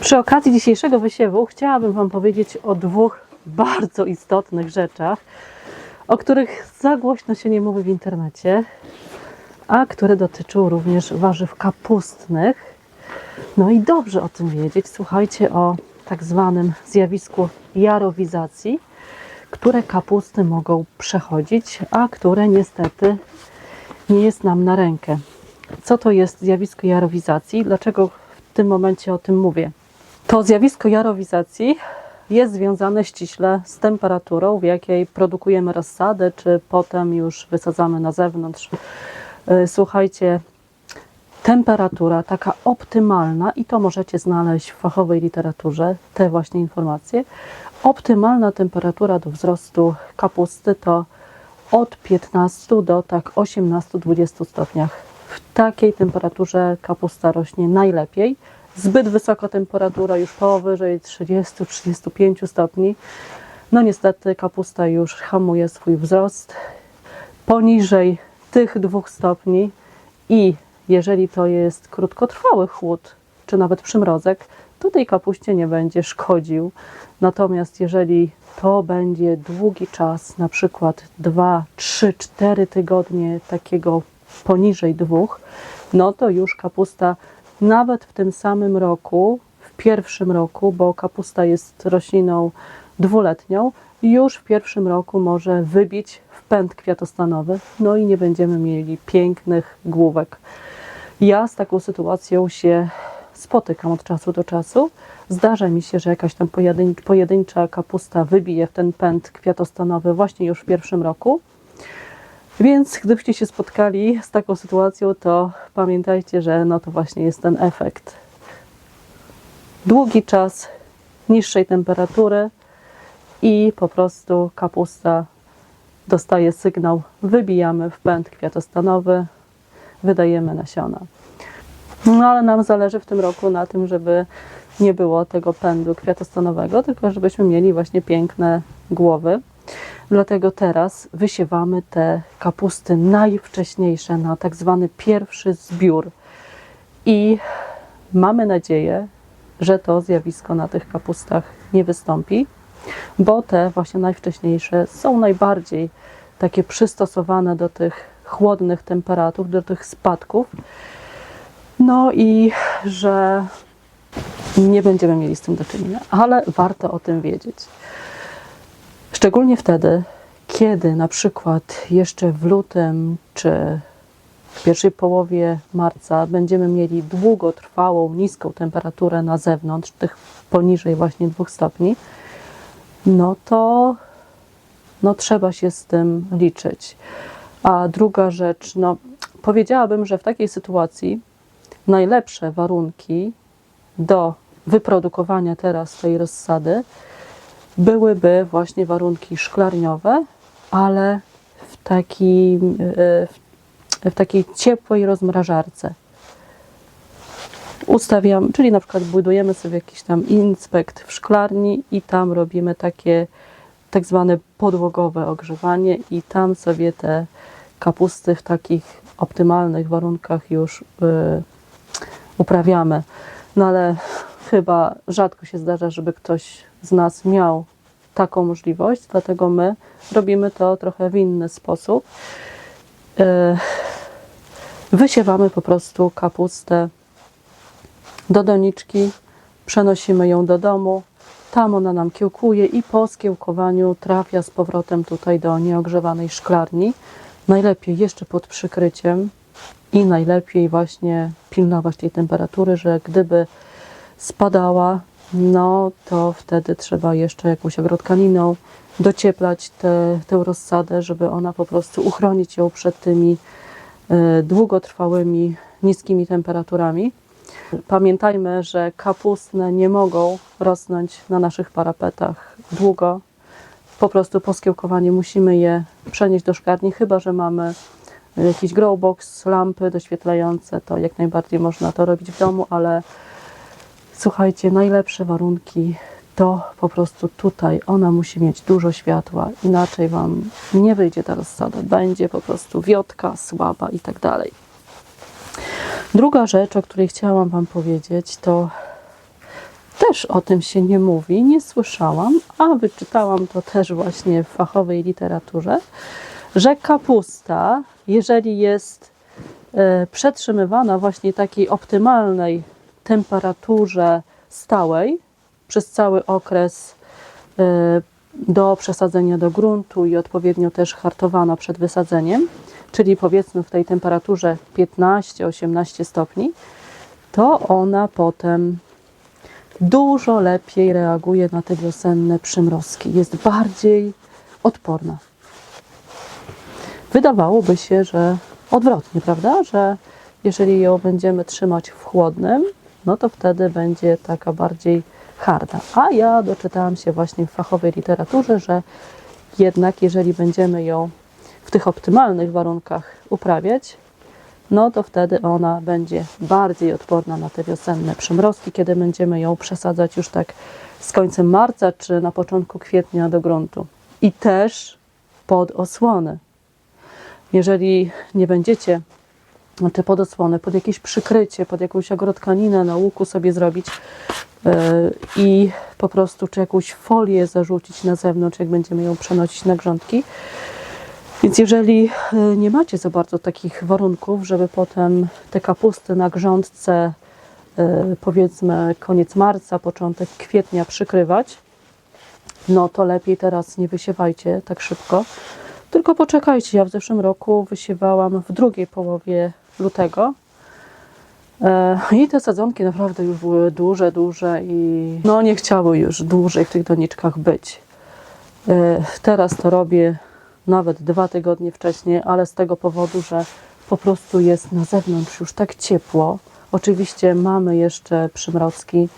Przy okazji dzisiejszego wysiewu chciałabym Wam powiedzieć o dwóch bardzo istotnych rzeczach, o których za głośno się nie mówi w internecie, a które dotyczą również warzyw kapustnych. No i dobrze o tym wiedzieć. Słuchajcie o tak zwanym zjawisku jarowizacji, które kapusty mogą przechodzić, a które niestety nie jest nam na rękę. Co to jest zjawisko jarowizacji? Dlaczego w tym momencie o tym mówię? To zjawisko jarowizacji jest związane ściśle z temperaturą, w jakiej produkujemy rozsadę, czy potem już wysadzamy na zewnątrz. Yy, Słuchajcie, temperatura taka optymalna, i to możecie znaleźć w fachowej literaturze, te właśnie informacje. Optymalna temperatura do wzrostu kapusty to od 15 do tak 18-20 stopniach. W takiej temperaturze kapusta rośnie najlepiej. Zbyt wysoka temperatura, już powyżej 30-35 stopni. No niestety kapusta już hamuje swój wzrost. Poniżej tych dwóch stopni i jeżeli to jest krótkotrwały chłód, czy nawet przymrozek, to tej kapuście nie będzie szkodził. Natomiast jeżeli to będzie długi czas, na przykład 2, 3, 4 tygodnie takiego poniżej dwóch, no to już kapusta nawet w tym samym roku, w pierwszym roku, bo kapusta jest rośliną dwuletnią, już w pierwszym roku może wybić w pęd kwiatostanowy, no i nie będziemy mieli pięknych główek. Ja z taką sytuacją się spotykam od czasu do czasu. Zdarza mi się, że jakaś tam pojedyn pojedyncza kapusta wybije w ten pęd kwiatostanowy właśnie już w pierwszym roku. Więc gdybyście się spotkali z taką sytuacją, to pamiętajcie, że no to właśnie jest ten efekt. Długi czas niższej temperatury i po prostu kapusta dostaje sygnał, wybijamy w pęd kwiatostanowy, wydajemy nasiona. No ale nam zależy w tym roku na tym, żeby nie było tego pędu kwiatostanowego, tylko żebyśmy mieli właśnie piękne głowy. Dlatego teraz wysiewamy te kapusty najwcześniejsze na tak zwany pierwszy zbiór. I mamy nadzieję, że to zjawisko na tych kapustach nie wystąpi, bo te właśnie najwcześniejsze są najbardziej takie przystosowane do tych chłodnych temperatur, do tych spadków. No i że nie będziemy mieli z tym do czynienia, ale warto o tym wiedzieć. Szczególnie wtedy, kiedy na przykład jeszcze w lutym czy w pierwszej połowie marca będziemy mieli długotrwałą, niską temperaturę na zewnątrz, tych poniżej właśnie 2 stopni, no to no trzeba się z tym liczyć. A druga rzecz, no powiedziałabym, że w takiej sytuacji najlepsze warunki do wyprodukowania teraz tej rozsady byłyby właśnie warunki szklarniowe, ale w, takiej, w takiej ciepłej rozmrażarce. Ustawiam, czyli na przykład budujemy sobie jakiś tam inspekt w szklarni i tam robimy takie tak zwane podłogowe ogrzewanie i tam sobie te kapusty w takich optymalnych warunkach już y, uprawiamy. No ale chyba rzadko się zdarza, żeby ktoś z nas miał taką możliwość, dlatego my robimy to trochę w inny sposób. Y, Wysiewamy po prostu kapustę do doniczki, przenosimy ją do domu, tam ona nam kiełkuje i po skiełkowaniu trafia z powrotem tutaj do nieogrzewanej szklarni. Najlepiej jeszcze pod przykryciem i najlepiej właśnie pilnować tej temperatury, że gdyby spadała, no to wtedy trzeba jeszcze jakąś agrotkaniną docieplać tę tę rozsadę, żeby ona po prostu uchronić ją przed tymi e, długotrwałymi, niskimi temperaturami. Pamiętajmy, że kapustne nie mogą rosnąć na naszych parapetach długo. Po prostu po skiełkowaniu musimy je przenieść do szklarni, chyba że mamy jakiś growbox, lampy doświetlające, to jak najbardziej można to robić w domu, ale słuchajcie, najlepsze warunki to po prostu tutaj. Ona musi mieć dużo światła, inaczej Wam nie wyjdzie ta rozsada. Będzie po prostu wiotka, słaba i tak dalej. Druga rzecz, o której chciałam Wam powiedzieć, to też o tym się nie mówi, nie słyszałam, a wyczytałam to też właśnie w fachowej literaturze, że kapusta, jeżeli jest e, przetrzymywana właśnie takiej optymalnej temperaturze stałej przez cały okres e, do przesadzenia do gruntu i odpowiednio też hartowana przed wysadzeniem, czyli powiedzmy w tej temperaturze 15-18 stopni, to ona potem dużo lepiej reaguje na te wiosenne przymrozki. Jest bardziej odporna. Wydawałoby się, że odwrotnie, prawda? Że jeżeli ją będziemy trzymać w chłodnym, no to wtedy będzie taka bardziej harda. A ja doczytałam się właśnie w fachowej literaturze, że jednak jeżeli będziemy ją w tych optymalnych warunkach uprawiać, no to wtedy ona będzie bardziej odporna na te wiosenne przymrozki, kiedy będziemy ją przesadzać już tak z końcem marca czy na początku kwietnia do gruntu. I też pod osłony. Jeżeli nie będziecie te pod osłonę, pod jakieś przykrycie, pod jakąś agrotkaninę na łuku sobie zrobić yy, i po prostu czy jakąś folię zarzucić na zewnątrz, jak będziemy ją przenosić na grządki, więc jeżeli y, nie macie za bardzo takich warunków, żeby potem te kapusty na grządce, y, powiedzmy koniec marca, początek kwietnia przykrywać, no to lepiej teraz nie wysiewajcie tak szybko, tylko poczekajcie. Ja w zeszłym roku wysiewałam w drugiej połowie lutego. E, I te sadzonki naprawdę już były duże, duże i no nie chciały już dłużej w tych doniczkach być. E, Teraz to robię nawet dwa tygodnie wcześniej, ale z tego powodu, że po prostu jest na zewnątrz już tak ciepło. Oczywiście mamy jeszcze przymrozki,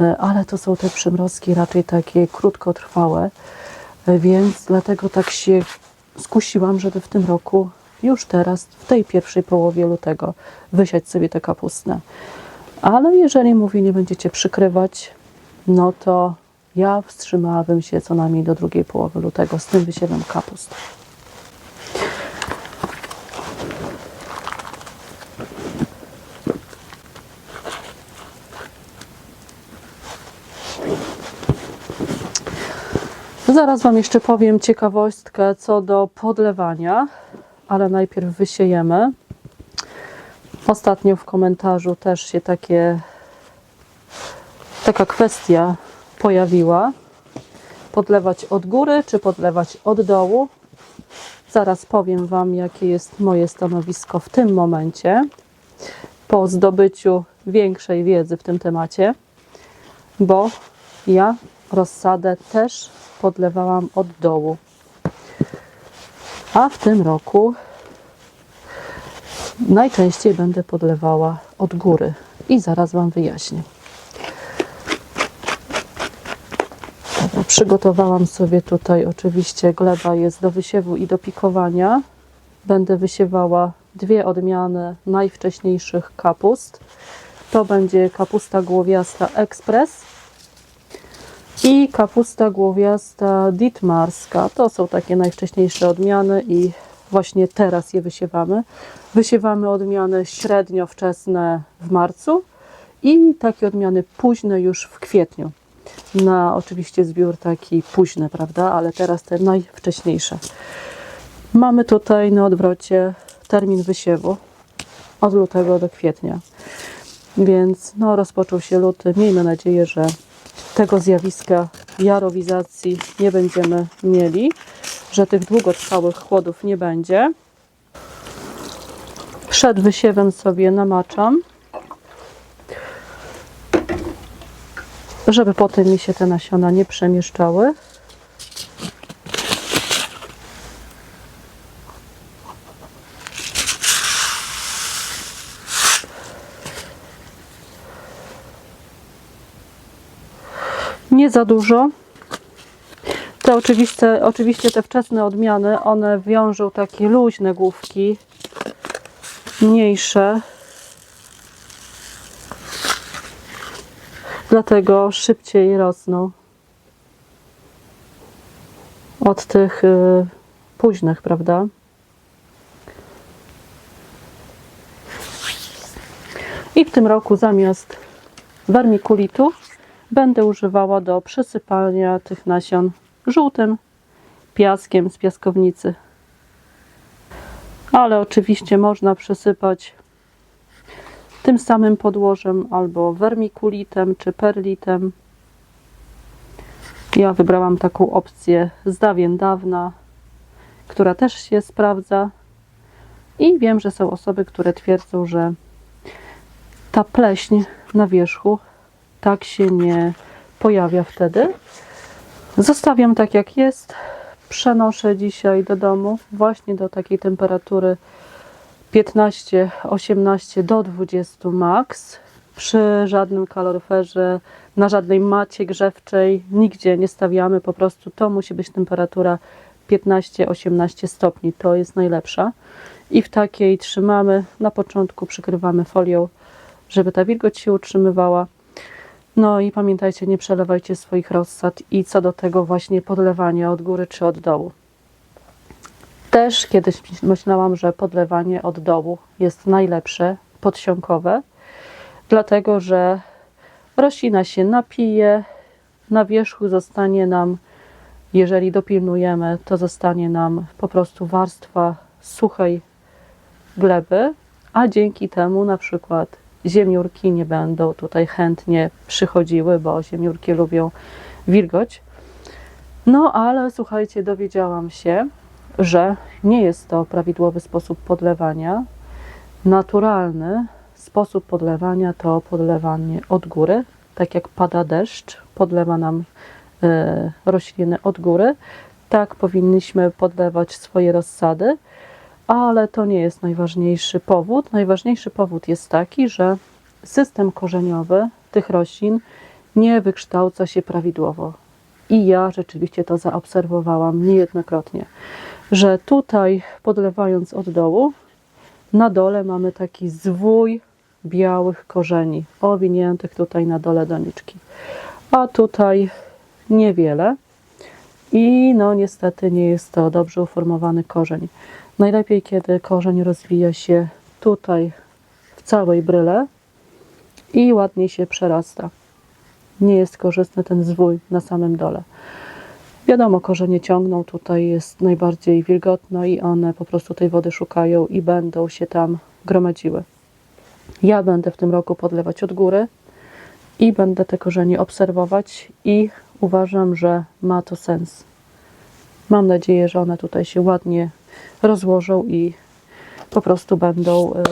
e, ale to są te przymrozki raczej takie krótkotrwałe, więc dlatego tak się skusiłam, żeby w tym roku już teraz, w tej pierwszej połowie lutego, wysiać sobie te kapustne. Ale jeżeli mówi, nie będziecie przykrywać, no to ja wstrzymałabym się co najmniej do drugiej połowy lutego z tym wysiewem kapust. Zaraz Wam jeszcze powiem ciekawostkę co do podlewania, ale najpierw wysiejemy. Ostatnio w komentarzu też się takie, taka kwestia pojawiła. Podlewać od góry czy podlewać od dołu? Zaraz powiem Wam, jakie jest moje stanowisko w tym momencie, po zdobyciu większej wiedzy w tym temacie, bo ja rozsadę też podlewałam od dołu. A w tym roku najczęściej będę podlewała od góry i zaraz Wam wyjaśnię. Przygotowałam sobie tutaj oczywiście gleba jest do wysiewu i do pikowania. Będę wysiewała dwie odmiany najwcześniejszych kapust. To będzie kapusta głowiasta Express i kapusta głowiasta Ditmarska. To są takie najwcześniejsze odmiany i właśnie teraz je wysiewamy. Wysiewamy odmiany średnio wczesne w marcu i takie odmiany późne już w kwietniu. Na oczywiście zbiór taki późny, prawda? Ale teraz te najwcześniejsze. Mamy tutaj na odwrocie termin wysiewu od lutego do kwietnia. Więc no, rozpoczął się luty. Miejmy nadzieję, że tego zjawiska jarowizacji nie będziemy mieli, że tych długotrwałych chłodów nie będzie. Przed wysiewem sobie namaczam, żeby potem mi się te nasiona nie przemieszczały. Nie za dużo. Te oczywiste, oczywiście te wczesne odmiany, one wiążą takie luźne główki, mniejsze. Dlatego szybciej rosną od tych y, późnych, prawda? I w tym roku zamiast wermikulitu będę używała do przesypania tych nasion żółtym piaskiem z piaskownicy. Ale oczywiście można przesypać tym samym podłożem albo wermikulitem czy perlitem. Ja wybrałam taką opcję z dawien dawna, która też się sprawdza. I wiem, że są osoby, które twierdzą, że ta pleśń na wierzchu tak się nie pojawia wtedy. Zostawiam tak jak jest. Przenoszę dzisiaj do domu właśnie do takiej temperatury 15-18 do 20 max. Przy żadnym kaloryferze, na żadnej macie grzewczej, nigdzie nie stawiamy. Po prostu to musi być temperatura 15-18 stopni. To jest najlepsza. I w takiej trzymamy. Na początku przykrywamy folią, żeby ta wilgoć się utrzymywała. No i pamiętajcie, nie przelewajcie swoich rozsad i co do tego właśnie podlewania od góry czy od dołu. Też kiedyś myślałam, że podlewanie od dołu jest najlepsze, podsiąkowe, dlatego że roślina się napije, na wierzchu zostanie nam, jeżeli dopilnujemy, to zostanie nam po prostu warstwa suchej gleby, a dzięki temu na przykład ziemiórki nie będą tutaj chętnie przychodziły, bo ziemiórki lubią wilgoć. No ale słuchajcie, dowiedziałam się, że nie jest to prawidłowy sposób podlewania. Naturalny sposób podlewania to podlewanie od góry, tak jak pada deszcz, podlewa nam e, rośliny od góry. Tak powinniśmy podlewać swoje rozsady, ale to nie jest najważniejszy powód. Najważniejszy powód jest taki, że system korzeniowy tych roślin nie wykształca się prawidłowo. I ja rzeczywiście to zaobserwowałam niejednokrotnie, że tutaj podlewając od dołu, na dole mamy taki zwój białych korzeni, owiniętych tutaj na dole doniczki. A tutaj niewiele. I no niestety nie jest to dobrze uformowany korzeń. Najlepiej, kiedy korzeń rozwija się tutaj w całej bryle i ładnie się przerasta. Nie jest korzystny ten zwój na samym dole. Wiadomo, korzenie ciągną, tutaj jest najbardziej wilgotno i one po prostu tej wody szukają i będą się tam gromadziły. Ja będę w tym roku podlewać od góry i będę te korzenie obserwować i uważam, że ma to sens. Mam nadzieję, że one tutaj się ładnie rozłożą i po prostu będą y,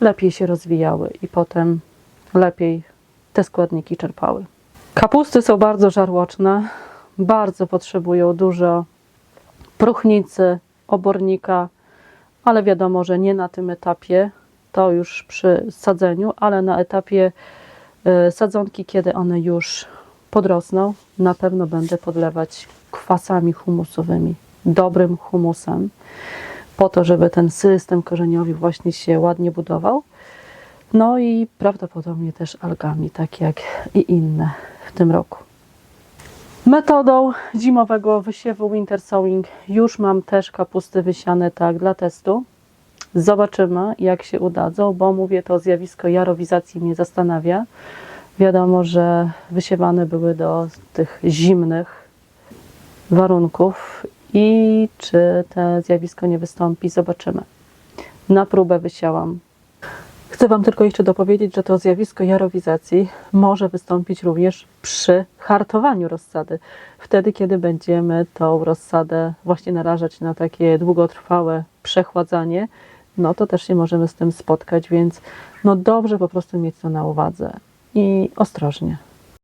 lepiej się rozwijały i potem lepiej te składniki czerpały. Kapusty są bardzo żarłoczne, bardzo potrzebują dużo próchnicy, obornika, ale wiadomo, że nie na tym etapie, to już przy sadzeniu, ale na etapie y, sadzonki, kiedy one już podrosną, na pewno będę podlewać kwasami humusowymi, dobrym humusem, po to, żeby ten system korzeniowy właśnie się ładnie budował. No i prawdopodobnie też algami, tak jak i inne w tym roku. Metodą zimowego wysiewu winter sowing już mam też kapusty wysiane tak dla testu. Zobaczymy, jak się udadzą, bo mówię, to zjawisko jarowizacji mnie zastanawia. Wiadomo, że wysiewane były do tych zimnych warunków i czy to zjawisko nie wystąpi, zobaczymy. Na próbę wysiałam. Chcę Wam tylko jeszcze dopowiedzieć, że to zjawisko jarowizacji może wystąpić również przy hartowaniu rozsady. Wtedy, kiedy będziemy tą rozsadę właśnie narażać na takie długotrwałe przechładzanie, no to też się możemy z tym spotkać, więc no dobrze po prostu mieć to na uwadze i ostrożnie.